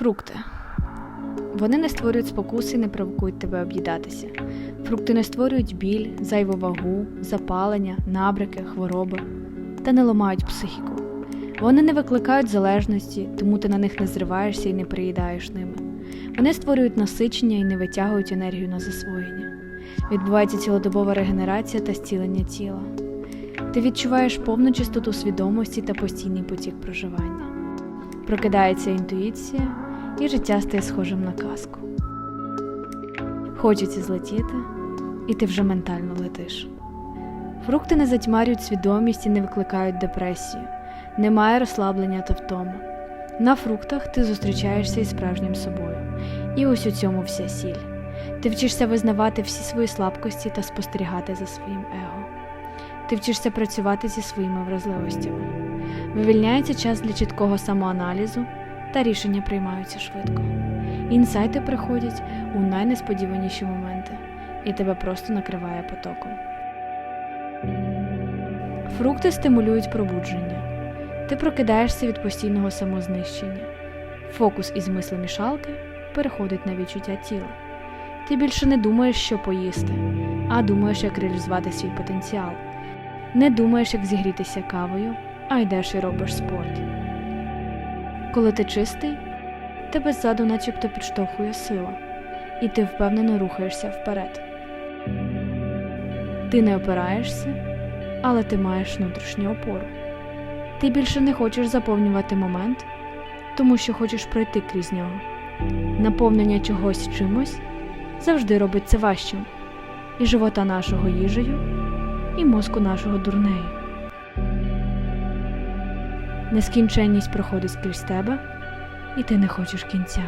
Фрукти. Вони не створюють спокуси і не провокують тебе об'їдатися. Фрукти не створюють біль, зайву вагу, запалення, набряки, хвороби та не ламають психіку. Вони не викликають залежності, тому ти на них не зриваєшся і не приїдаєш ними. Вони створюють насичення і не витягують енергію на засвоєння. Відбувається цілодобова регенерація та зцілення тіла. Ти відчуваєш повну чистоту свідомості та постійний потік проживання. Прокидається інтуїція, і життя стає схожим на казку. Хочеться злетіти, і ти вже ментально летиш. Фрукти не затьмарюють свідомість і не викликають депресію, немає розслаблення та втоми. На фруктах ти зустрічаєшся із справжнім собою, і ось у цьому вся сіль. Ти вчишся визнавати всі свої слабкості та спостерігати за своїм его. Ти вчишся працювати зі своїми вразливостями. Вивільняється час для чіткого самоаналізу, та рішення приймаються швидко. Інсайти приходять у найнесподіваніші моменти, і тебе просто накриває потоком. Фрукти стимулюють пробудження. Ти прокидаєшся від постійного самознищення. Фокус із мислемішалки переходить на відчуття тіла. Ти більше не думаєш, що поїсти, а думаєш, як реалізувати свій потенціал. Не думаєш, як зігрітися кавою, а йдеш і робиш спорт. Коли ти чистий, тебе ззаду начебто підштовхує сила, і ти впевнено рухаєшся вперед. Ти не опираєшся, але ти маєш внутрішню опору. Ти більше не хочеш заповнювати момент, тому що хочеш пройти крізь нього. Наповнення чогось чимось завжди робить це важчим, і живота нашого їжею, і мозку нашого дурнею. Нескінченність проходить крізь тебе, і ти не хочеш кінця.